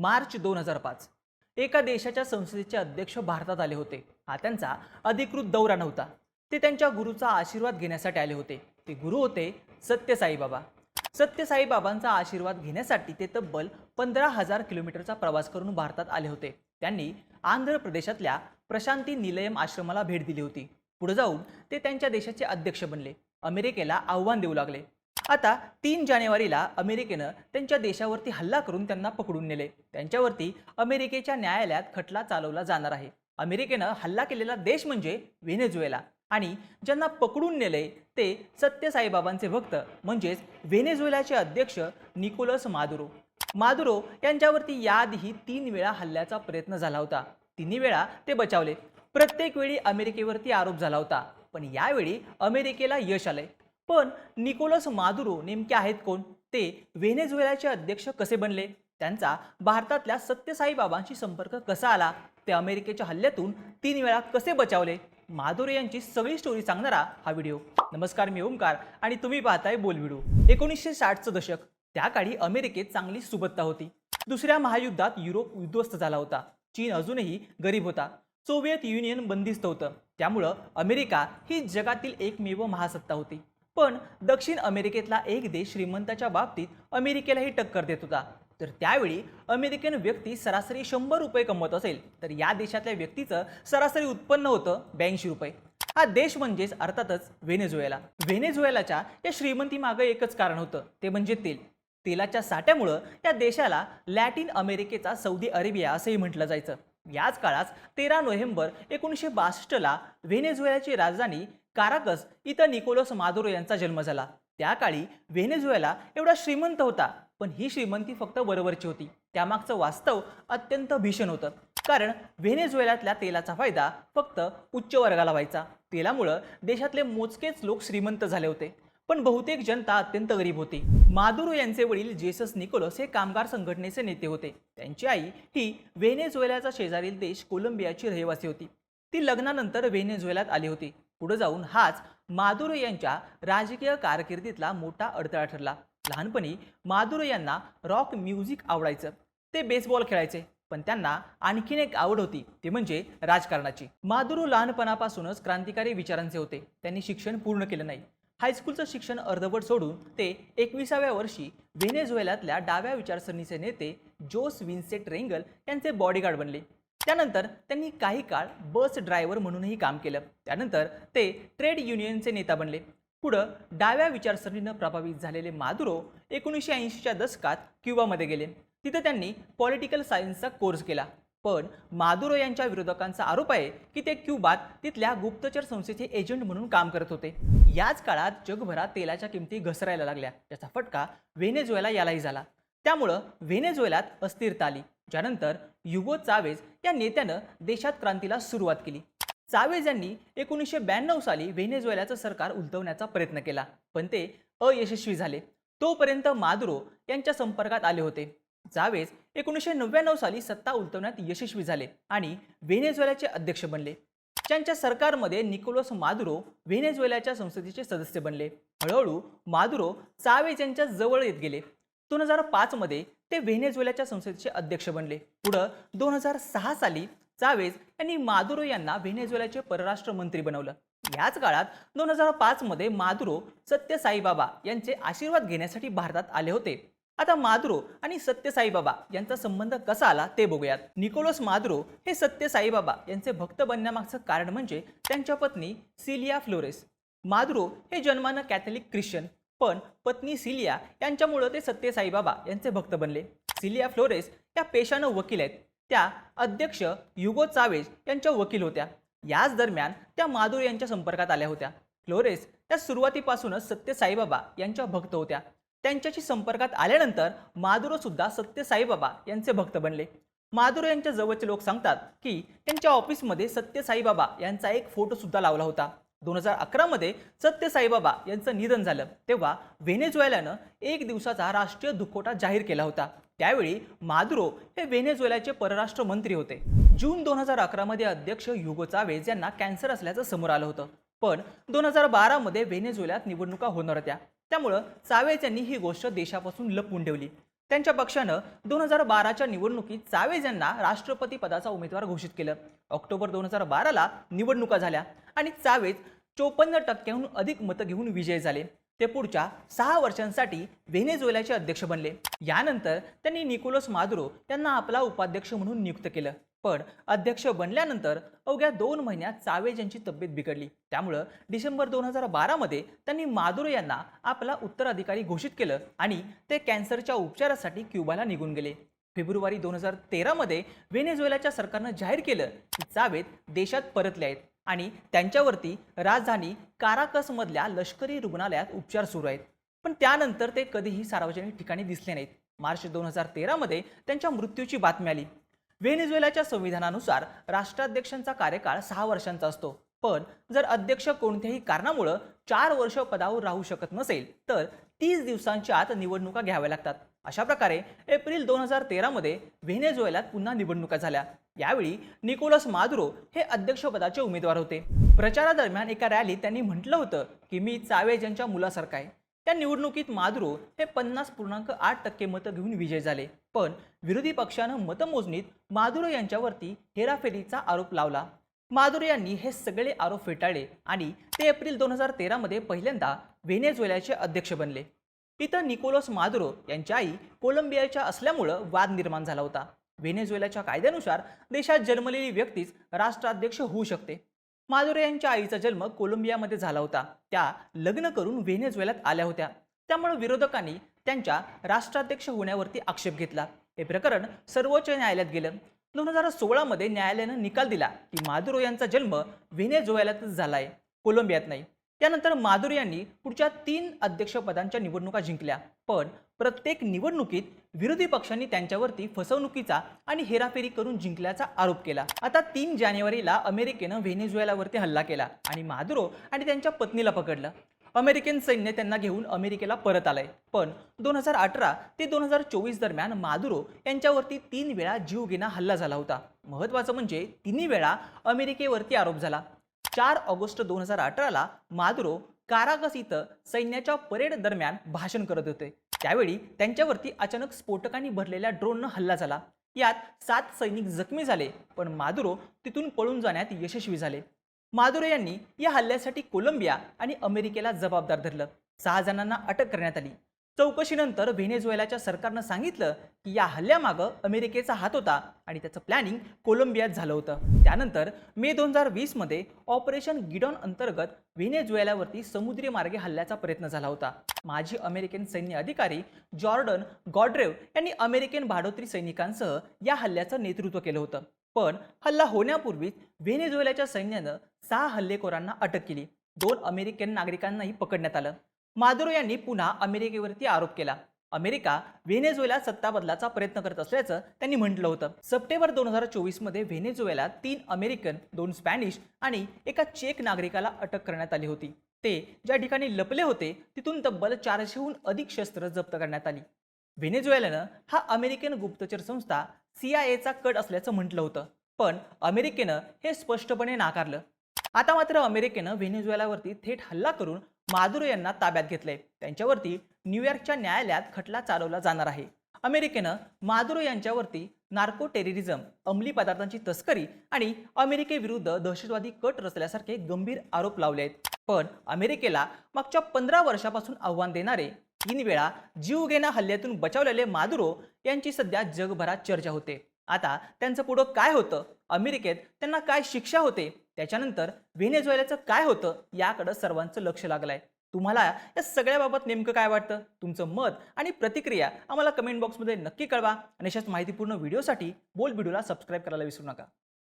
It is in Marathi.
मार्च दोन हजार पाच. एका देशाच्या संसदेचे अध्यक्ष भारतात आले होते. हा त्यांचा अधिकृत दौरा नव्हता. ते त्यांच्या गुरुचा आशीर्वाद घेण्यासाठी आले होते. ते गुरु होते सत्यसाईबाबा सत्यसाईबाबांचा आशीर्वाद घेण्यासाठी ते तब्बल पंधरा हजार किलोमीटरचा प्रवास करून भारतात आले होते. त्यांनी आंध्र प्रदेशातल्या प्रशांती निलयम आश्रमाला भेट दिली होती. पुढे जाऊन ते त्यांच्या देशाचे अध्यक्ष बनले. अमेरिकेला आव्हान देऊ लागले. आता तीन जानेवारीला अमेरिकेनं त्यांच्या देशावरती हल्ला करून त्यांना पकडून नेले. त्यांच्यावरती अमेरिकेच्या न्यायालयात खटला चालवला जाणार आहे. अमेरिकेनं हल्ला केलेला देश म्हणजे व्हेनेझुएला. आणि ज्यांना पकडून नेले ते सत्यसाईबाबांचे भक्त म्हणजेच व्हेनेझुएलाचे अध्यक्ष निकोलस मादुरो. मादुरो यांच्यावरती याआधीही तीन वेळा हल्ल्याचा प्रयत्न झाला होता. तिन्ही वेळा ते बचावले. प्रत्येक वेळी अमेरिकेवरती आरोप झाला होता. पण यावेळी अमेरिकेला यश आले पण निकोलस मादुरो नेमके आहेत कोण? ते व्हेनेझुएलाचे अध्यक्ष कसे बनले? त्यांचा भारतातल्या सत्यसाई बाबांशी संपर्क कसा आला? ते अमेरिकेच्या हल्ल्यातून तीन वेळा कसे बचावले? माधुरे यांची सगळी स्टोरी सांगणारा हा व्हिडिओ नमस्कार मी ओमकार आणि तुम्ही पाहताय बोल व्हिडिओ एकोणीसशे साठचं दशक. त्या काळी अमेरिकेत चांगली सुबत्ता होती. दुसऱ्या महायुद्धात युरोप उद्ध्वस्त झाला होता. चीन अजूनही गरीब होता. सोव्हिएत युनियन बंदिस्त होतं. त्यामुळं अमेरिका ही जगातील एकमेव महासत्ता होती. पण दक्षिण अमेरिकेतला एक देश श्रीमंताच्या बाबतीत अमेरिकेलाही टक्कर देत होता. तर त्यावेळी अमेरिकन व्यक्ती सरासरी शंभर रुपये कमवत असेल तर या देशातल्या व्यक्तीचं सरासरी उत्पन्न होतं ब्याऐंशी रुपये. हा देश म्हणजेच अर्थातच व्हेनेझुएला. व्हेनेझुएलाच्या या श्रीमंतीमागं एकच कारण होतं ते म्हणजे तेल. तेलाच्या साठ्यामुळं त्या देशाला लॅटिन अमेरिकेचा सौदी अरेबिया असंही म्हटलं जायचं. याच काळात तेरा नोव्हेंबर एकोणीसशे बासष्टला व्हेनेझुएलाची राजधानी काराकस इथं निकोलस मादुरो यांचा जन्म झाला. त्या काळी व्हेनेझुएला एवढा श्रीमंत होता पण ही श्रीमंती फक्त वरवरची होती. त्यामागचं वास्तव अत्यंत भीषण होतं. कारण व्हेनेझुएलातल्या तेलाचा फायदा फक्त उच्च वर्गाला व्हायचा. तेलामुळं देशातले मोजकेच लोक श्रीमंत झाले होते. पण बहुतेक जनता अत्यंत गरीब होती. मादुरो यांचे वडील जेसस निकोलस हे कामगार संघटनेचे नेते होते. त्यांची आई ही व्हेनेझुएलाचा शेजारील देश कोलंबियाची रहिवासी होती. ती लग्नानंतर व्हेनेझुएलात आली होती. पुढे जाऊन हाच मादुरो यांच्या राजकीय कारकिर्दीतला मोठा अडथळा ठरला. लहानपणी मादुरो यांना रॉक म्युझिक आवडायचं. ते बेसबॉल खेळायचे पण त्यांना आणखीन एक आवड होती ती म्हणजे राजकारणाची. मादुरो लहानपणापासूनच क्रांतिकारी विचारांचे होते. त्यांनी शिक्षण पूर्ण केलं नाही. हायस्कूलचं शिक्षण अर्धवट सोडून ते एकविसाव्या वर्षी व्हेनेझुएलातल्या डाव्या विचारसरणीचे नेते जोस विन्सेट रेंगल यांचे बॉडीगार्ड बनले. त्यानंतर त्यांनी काही काळ बस ड्रायव्हर म्हणूनही काम केलं. त्यानंतर ते ट्रेड युनियनचे नेता बनले. पुढं डाव्या विचारसरणीनं प्रभावित झालेले मादुरो एकोणीसशे ऐंशीच्या दशकात क्युबामध्ये गेले. तिथं त्यांनी पॉलिटिकल सायन्सचा कोर्स केला. पण मादुरो यांच्या विरोधकांचा आरोप आहे की ते क्युबात तिथल्या गुप्तचर संस्थेचे एजंट म्हणून काम करत होते. याच काळात जगभरात तेलाच्या किमती घसरायला लागल्या. त्याचा फटका व्हेनेझुएला यालाही झाला. त्यामुळं व्हेनेझुएलात अस्थिरता आली ज्यानंतर युगो चावेज या नेत्यानं देशात क्रांतीला सुरुवात केली. चावेज यांनी एकोणीसशे ब्याण्णव साली व्हेनेझुएलाचं सरकार उलटवण्याचा प्रयत्न केला पण ते अयशस्वी झाले. तोपर्यंत मादुरो यांच्या संपर्कात आले होते. चावेज एकोणीसशे नव्याण्णव साली सत्ता उलटवण्यात यशस्वी झाले आणि व्हेनेझुएलाचे अध्यक्ष बनले. त्यांच्या सरकारमध्ये निकोलस मादुरो व्हेनेझुएलाच्या संसदेचे सदस्य बनले. हळूहळू मादुरो चावेज यांच्या जवळ येत गेले. दोन हजार पाचमध्ये ते व्हेनेझुएलाच्या संसदेचे अध्यक्ष बनले. पुढं दोन हजार सहा साली चावेज यांनी मादुरो यांना व्हेनेझुएलाचे परराष्ट्र मंत्री बनवलं. याच काळात दोन हजार पाचमध्ये मादुरो सत्य साईबाबा यांचे आशीर्वाद घेण्यासाठी भारतात आले होते. आता मादुरो आणि सत्य साईबाबा यांचा संबंध कसा आला ते बघूयात. निकोलस मादुरो हे सत्य साईबाबा यांचे भक्त बनण्यामागचं कारण म्हणजे त्यांच्या पत्नी सिलिया फ्लोरेस. मादुरो हे जन्मानं कॅथलिक ख्रिश्चन. पण पत्नी सिलिया यांच्यामुळं ते सत्यसाई बाबा यांचे भक्त बनले. सिलिया फ्लोरेस या पेशानं वकील आहेत. त्या अध्यक्ष युगो चावेज यांच्या वकील होत्या. याच दरम्यान त्या माधुर यांच्या संपर्कात आल्या होत्या. फ्लोरेस त्या सुरुवातीपासूनच सत्य साईबाबा यांच्या भक्त होत्या. त्यांच्याशी संपर्कात आल्यानंतर माधुरो सुद्धा सत्य साईबाबा यांचे भक्त बनले. माधुरो यांच्या जवळचे लोक सांगतात की त्यांच्या ऑफिसमध्ये सत्य साईबाबा यांचा एक फोटो सुद्धा लावला होता. दोन हजार अकरामध्ये सत्य साईबाबा यांचं निधन झालं. तेव्हा व्हेनेझुएलानं एक दिवसाचा राष्ट्रीय दुखोटा जाहीर केला होता. त्यावेळी मादुरो हे व्हेनेझुएलाचे परराष्ट्र मंत्री होते. जून दोन हजार अकरामध्ये अध्यक्ष युगो चावेज यांना कॅन्सर असल्याचं समोर आलं होतं. पण दोन हजार बारामध्ये व्हेनेझुएलात निवडणुका होणार होत्या. त्यामुळं चावेज यांनी ही गोष्ट देशापासून लपवून ठेवली. त्यांच्या पक्षानं दोन हजार बाराच्या निवडणुकीत चावेज यांना राष्ट्रपती पदाचा उमेदवार घोषित केलं. ऑक्टोबर दोन हजार बाराला निवडणुका झाल्या आणि चावेज चोपन्न टक्क्याहून अधिक मतं घेऊन विजय झाले. ते पुढच्या सहा वर्षांसाठी व्हेनेझुएलाचे अध्यक्ष बनले. यानंतर त्यांनी निकोलस मादुरो यांना आपला उपाध्यक्ष म्हणून नियुक्त केलं. पण अध्यक्ष बनल्यानंतर अवघ्या दोन महिन्यात चावेज यांची तब्येत बिघडली. त्यामुळं डिसेंबर दोन हजार बारामध्ये त्यांनी मादुरो यांना आपला उत्तराधिकारी घोषित केलं आणि ते कॅन्सरच्या उपचारासाठी क्युबाला निघून गेले. फेब्रुवारी दोन हजार तेरामध्ये व्हेनेझुएलाच्या सरकारनं जाहीर केलं की चावेत देशात परतले आहेत. आणि त्यांच्यावरती राजधानी काराकसमधल्या लष्करी रुग्णालयात उपचार सुरू आहेत. पण त्यानंतर ते कधीही सार्वजनिक ठिकाणी दिसले नाहीत. मार्च दोन हजार तेरामध्ये त्यांच्या मृत्यूची बातमी आली. व्हेनेझुएलाच्या संविधानानुसार राष्ट्राध्यक्षांचा कार्यकाळ सहा वर्षांचा असतो. पण जर अध्यक्ष कोणत्याही कारणामुळं चार वर्ष पदावर राहू शकत नसेल तर तीस दिवसांच्या आत निवडणुका घ्याव्या लागतात. अशा प्रकारे एप्रिल दोन हजार तेरामध्ये व्हेनेझुएलात पुन्हा निवडणुका झाल्या. यावेळी निकोलस मादुरो हे अध्यक्षपदाचे उमेदवार होते. प्रचारादरम्यान एका रॅलीत त्यांनी म्हटलं होतं की मी चावेज यांच्या मुलासारखा आहे. त्या निवडणुकीत मादुरो हे पन्नास पूर्णांक आठ टक्के मतं घेऊन विजय झाले. पण विरोधी पक्षानं मतमोजणीत मादुरो यांच्यावरती हेराफेरीचा आरोप लावला. मादुरो यांनी हे सगळे आरोप फेटाळले आणि ते एप्रिल दोन हजार तेरामध्ये पहिल्यांदा व्हेनेझुएलाचे अध्यक्ष बनले. इथं निकोलस मादुरो यांची आई कोलंबियाच्या असल्यामुळं वाद निर्माण झाला होता. व्हेनेझुएलाच्या कायद्यानुसार देशात जन्मलेली व्यक्तीच राष्ट्राध्यक्ष होऊ शकते. मादुरे यांच्या आईचा जन्म कोलंबियामध्ये झाला होता. त्या लग्न करून व्हेनेझुएलात आल्या होत्या. त्यामुळे विरोधकांनी त्यांच्या राष्ट्राध्यक्ष होण्यावरती आक्षेप घेतला. हे प्रकरण सर्वोच्च न्यायालयात गेलं. दोन हजार सोळामध्ये न्यायालयानं निकाल दिला की मादुरो यांचा जन्म व्हेनेझुएलातच झाला आहे कोलंबियात नाही. त्यानंतर माधुरी यांनी पुढच्या तीन अध्यक्षपदांच्या निवडणुका जिंकल्या. पण प्रत्येक निवडणुकीत विरोधी पक्षांनी त्यांच्यावरती फसवणुकीचा आणि हेराफेरी करून जिंकल्याचा आरोप केला. आता तीन जानेवारीला अमेरिकेनं व्हेनेझुएलावरती हल्ला केला आणि मादुरो आणि त्यांच्या पत्नीला पकडलं. अमेरिकन सैन्य त्यांना घेऊन अमेरिकेला परत आलंय. पण दोन हजार अठरा ते दोन हजार चोवीस दरम्यान मादुरो यांच्यावरती तीन वेळा जीवघेणा हल्ला झाला होता. महत्वाचं म्हणजे तिन्ही वेळा अमेरिकेवरती आरोप झाला. चार ऑगस्ट दोन हजार अठराला मादुरो कारागस इथं सैन्याच्या परेड दरम्यान भाषण करत होते. त्यावेळी त्यांच्यावरती अचानक स्फोटकांनी भरलेल्या ड्रोननं हल्ला झाला. यात सात सैनिक जखमी झाले पण मादुरो तिथून पळून जाण्यात यशस्वी झाले. मादुरो यांनी या हल्ल्यासाठी कोलंबिया आणि अमेरिकेला जबाबदार धरलं. सहा जणांना अटक करण्यात आली. चौकशीनंतर व्हेनेझुएलाच्या सरकारनं सांगितलं की या हल्ल्यामागं अमेरिकेचा हात होता आणि त्याचं प्लॅनिंग कोलंबियात झालं होतं. त्यानंतर मे दोन हजार वीसमध्ये ऑपरेशन गिडॉन अंतर्गत व्हेनेझुएलावरती समुद्री मार्गे हल्ल्याचा प्रयत्न झाला होता. माजी अमेरिकन सैन्य अधिकारी जॉर्डन गॉड्रेव यांनी अमेरिकन भाडोत्री सैनिकांसह या हल्ल्याचं नेतृत्व केलं होतं. पण हल्ला होण्यापूर्वीच व्हेनेझुएलाच्या सैन्यानं सहा हल्लेखोरांना अटक केली. दोन अमेरिकन नागरिकांनाही पकडण्यात आलं. मादुरो यांनी पुन्हा अमेरिकेवरती आरोप केला. अमेरिका व्हेनेझुएला सत्ता बदलाचा प्रयत्न करत असल्याचं त्यांनी म्हटलं होतं. सप्टेंबर दोन हजार चोवीसमध्ये व्हेनेझुएला तीन अमेरिकन दोन स्पॅनिश आणि एका चेक नागरिकाला अटक करण्यात आली होती. ते ज्या ठिकाणी लपले होते तिथून तब्बल चारशेहून अधिक शस्त्र जप्त करण्यात आली. व्हेनेझुएलानं हा अमेरिकन गुप्तचर संस्था सीआयएचा कट असल्याचं म्हटलं होतं. पण अमेरिकेनं हे स्पष्टपणे नाकारलं. आता मात्र अमेरिकेनं व्हेनेझुएलावरती थेट हल्ला करून मादुरो यांना ताब्यात घेतलंय. त्यांच्यावरती न्यूयॉर्कच्या न्यायालयात खटला चालवला जाणार आहे. अमेरिकेनं मादुरो यांच्यावरती नार्को टेररिझम अंमली पदार्थांची तस्करी आणि अमेरिकेविरुद्ध दहशतवादी कट रचल्यासारखे गंभीर आरोप लावले आहेत. पण अमेरिकेला मागच्या पंधरा वर्षापासून आव्हान देणारे तीन वेळा जीवघेण्या हल्ल्यातून बचावलेले मादुरो यांची सध्या जगभरात चर्चा होते. आता त्यांचं पुढं काय होतं? अमेरिकेत त्यांना काय शिक्षा होते? त्याच्यानंतर व्हेनेझुएलाचं काय होतं याकडं सर्वांचं लक्ष लागलंय. तुम्हाला या सगळ्याबाबत नेमकं काय वाटतं? तुमचं मत आणि प्रतिक्रिया आम्हाला कमेंट बॉक्समध्ये नक्की कळवा. आणि अशाच माहितीपूर्ण व्हिडिओसाठी बोल व्हिडिओला सबस्क्राईब करायला विसरू नका.